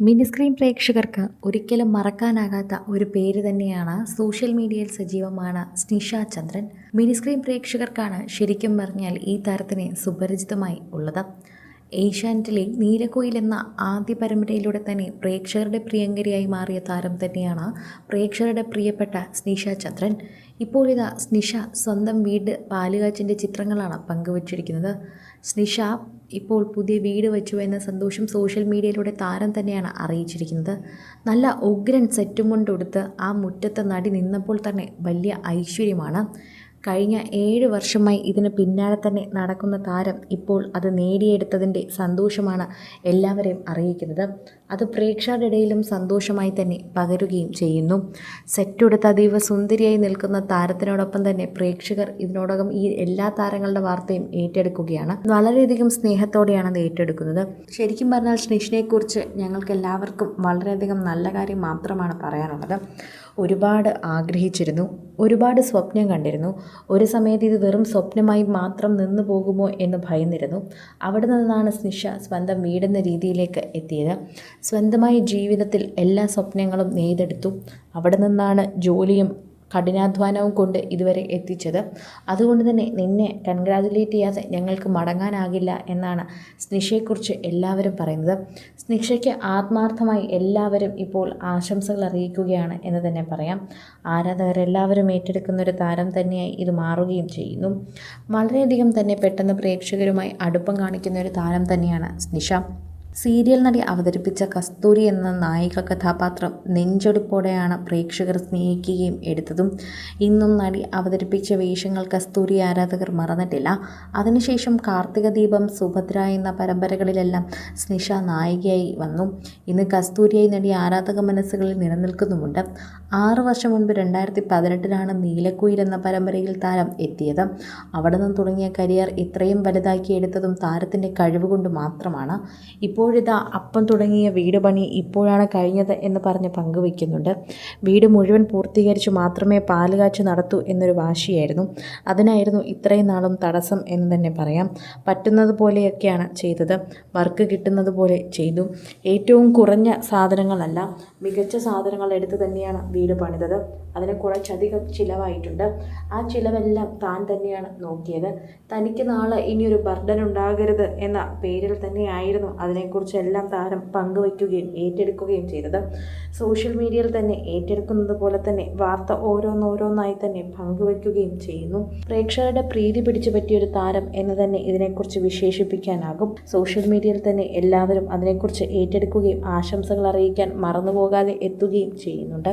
Mini screen പ്രേക്ഷകർക്ക് ഒരിക്കലും മറക്കാനാകാത്ത ഒരു പേര് തന്നെയാണ് സോഷ്യൽ മീഡിയയിൽ സജീവമാണ് സ്നിഷ ചന്ദ്രൻ. മിനി സ്ക്രീൻ പ്രേക്ഷകർക്കാണ് ശരിക്കും പറഞ്ഞാൽ ഈ താരത്തിനെ സുപരിചിതമായി ഉള്ളത്. ഏഷ്യാനെറ്റിലെ നീലക്കോയിൽ എന്ന ആദ്യ പരമ്പരയിലൂടെ തന്നെ പ്രേക്ഷകരുടെ പ്രിയങ്കരിയായി മാറിയ താരം തന്നെയാണ് പ്രേക്ഷകരുടെ പ്രിയപ്പെട്ട സ്നിഷ ചന്ദ്രൻ. ഇപ്പോഴിതാ സ്നിഷ സ്വന്തം വീട് പാലുകാച്ചിന്റെ ചിത്രങ്ങളാണ് പങ്കുവച്ചിരിക്കുന്നത്. സ്നിഷ ഇപ്പോൾ പുതിയ വീട് വെച്ചു എന്ന സന്തോഷം സോഷ്യൽ മീഡിയയിലൂടെ താരം തന്നെയാണ് അറിയിച്ചിരിക്കുന്നത്. നല്ല ഉഗ്രൻ സെറ്റും കൊണ്ടെടുത്ത് ആ മുറ്റത്ത് നടി നിന്നപ്പോൾ തന്നെ വലിയ ഐശ്വര്യമാണ്. കഴിഞ്ഞ ഏഴ് വർഷമായി ഇതിന് പിന്നാലെ തന്നെ നടക്കുന്ന താരം ഇപ്പോൾ അത് നേടിയെടുത്തതിന്റെ സന്തോഷമാണ് എല്ലാവരെയും അറിയിക്കുന്നത്. അത് പ്രേക്ഷകരുടെ ഇടയിലും സന്തോഷമായി തന്നെ പകരുകയും ചെയ്യുന്നു. സെറ്റെടുത്ത് അതീവ സുന്ദരിയായി നിൽക്കുന്ന താരത്തിനോടൊപ്പം തന്നെ പ്രേക്ഷകർ ഇതിനോടകം ഈ എല്ലാ താരങ്ങളുടെ വാർത്തയും ഏറ്റെടുക്കുകയാണ്. വളരെയധികം സ്നേഹത്തോടെയാണ് അത് ഏറ്റെടുക്കുന്നത്. ശരിക്കും പറഞ്ഞാൽ സ്നിഷിനെക്കുറിച്ച് ഞങ്ങൾക്ക് എല്ലാവർക്കും വളരെയധികം നല്ല കാര്യം മാത്രമാണ് പറയാനുള്ളത്. ഒരുപാട് ആഗ്രഹിച്ചിരുന്നു. ഒരുപാട് സ്വപ്നം കണ്ടിരുന്നു. ഒരു സമയത്ത് ഇത് വെറും സ്വപ്നമായി മാത്രം നിന്നു പോകുമോ എന്ന് ഭയന്നിരുന്നു. അവിടെ നിന്നാണ് സ്നിഷ സ്വന്തം വീടുന്ന രീതിയിലേക്ക് എത്തിയത്. സ്വന്തമായ ജീവിതത്തിൽ എല്ലാ സ്വപ്നങ്ങളും നെയ്തെടുത്തു. അവിടെ നിന്നാണ് ജോലിയും കഠിനാധ്വാനവും കൊണ്ട് ഇതുവരെ എത്തിച്ചത്. അതുകൊണ്ട് തന്നെ നിന്നെ കൺഗ്രാജുലേറ്റ് ചെയ്യാതെ ഞങ്ങൾക്ക് മടങ്ങാനാകില്ല എന്നാണ് സ്നിഷയെക്കുറിച്ച് എല്ലാവരും പറയുന്നത്. സ്നിഷയ്ക്ക് ആത്മാർത്ഥമായി എല്ലാവരും ഇപ്പോൾ ആശംസകൾ അറിയിക്കുകയാണ് എന്ന് തന്നെ പറയാം. ആരാധകരെല്ലാവരും ഏറ്റെടുക്കുന്ന ഒരു താരം തന്നെയായി ഇത് മാറുകയും ചെയ്യുന്നു. വളരെയധികം തന്നെ പെട്ടെന്ന് പ്രേക്ഷകരുമായി അടുപ്പം കാണിക്കുന്ന ഒരു താരം തന്നെയാണ് സ്നിഷ. സീരിയൽ നടി അവതരിപ്പിച്ച കസ്തൂരി എന്ന നായിക കഥാപാത്രം നെഞ്ചൊടുപ്പോടെയാണ് പ്രേക്ഷകർ സ്നേഹിക്കുകയും എടുത്തതും. ഇന്നും നടി അവതരിപ്പിച്ച വേഷങ്ങൾ കസ്തൂരി ആരാധകർ മറന്നിട്ടില്ല. അതിനുശേഷം കാർത്തിക ദീപം സുഭദ്ര എന്ന പരമ്പരകളിലെല്ലാം സ്നിഷ നായികയായി വന്നു. ഇന്ന് കസ്തൂരിയായി നടി ആരാധക മനസ്സുകളിൽ നിലനിൽക്കുന്നുമുണ്ട്. ആറു വർഷം മുൻപ് രണ്ടായിരത്തി പതിനെട്ടിലാണ് നീലക്കുയിൽ എന്ന പരമ്പരയിൽ താരം എത്തിയത്. അവിടെ നിന്ന് തുടങ്ങിയ കരിയർ ഇത്രയും വലുതാക്കി എടുത്തതും താരത്തിന്റെ കഴിവ് കൊണ്ട് മാത്രമാണ്. ഇപ്പോഴിതാ അപ്പം തുടങ്ങിയ വീട് പണി ഇപ്പോഴാണ് കഴിഞ്ഞത് എന്ന് പറഞ്ഞ് പങ്കുവയ്ക്കുന്നുണ്ട്. വീട് മുഴുവൻ പൂർത്തീകരിച്ച് മാത്രമേ പാൽ കാച്ച് നടത്തൂ എന്നൊരു വാശിയായിരുന്നു. അതിനായിരുന്നു ഇത്രയും നാളും തടസ്സം എന്ന് തന്നെ പറയാം. പറ്റുന്നത് പോലെയൊക്കെയാണ് ചെയ്തത്. വർക്ക് കിട്ടുന്നത് പോലെ ചെയ്തു. ഏറ്റവും കുറഞ്ഞ സാധനങ്ങളല്ല മികച്ച സാധനങ്ങൾ എടുത്ത് തന്നെയാണ് വീട് പണിതത്. അതിന് കുറച്ചധികം ചിലവായിട്ടുണ്ട്. ആ ചിലവെല്ലാം താൻ തന്നെയാണ് നോക്കിയത്. തനിക്ക് നാളെ ഇനിയൊരു ബർഡൻ ഉണ്ടാകരുത് എന്ന പേരിൽ തന്നെയായിരുന്നു അതിനെക്കുറിച്ചെല്ലാം താരം പങ്കുവയ്ക്കുകയും ഏറ്റെടുക്കുകയും ചെയ്തത്. സോഷ്യൽ മീഡിയയിൽ തന്നെ ഏറ്റെടുക്കുന്നത് പോലെ തന്നെ വാർത്ത ഓരോന്നോരോന്നായി തന്നെ പങ്കുവയ്ക്കുകയും ചെയ്യുന്നു. പ്രേക്ഷകരുടെ പ്രീതി പിടിച്ചു പറ്റിയൊരു താരം എന്ന് തന്നെ ഇതിനെക്കുറിച്ച് വിശേഷിപ്പിക്കാനാകും. സോഷ്യൽ മീഡിയയിൽ തന്നെ എല്ലാവരും അതിനെക്കുറിച്ച് ഏറ്റെടുക്കുകയും ആശംസകൾ അറിയിക്കാൻ മറന്നുപോകാതെ എത്തുകയും ചെയ്യുന്നുണ്ട്.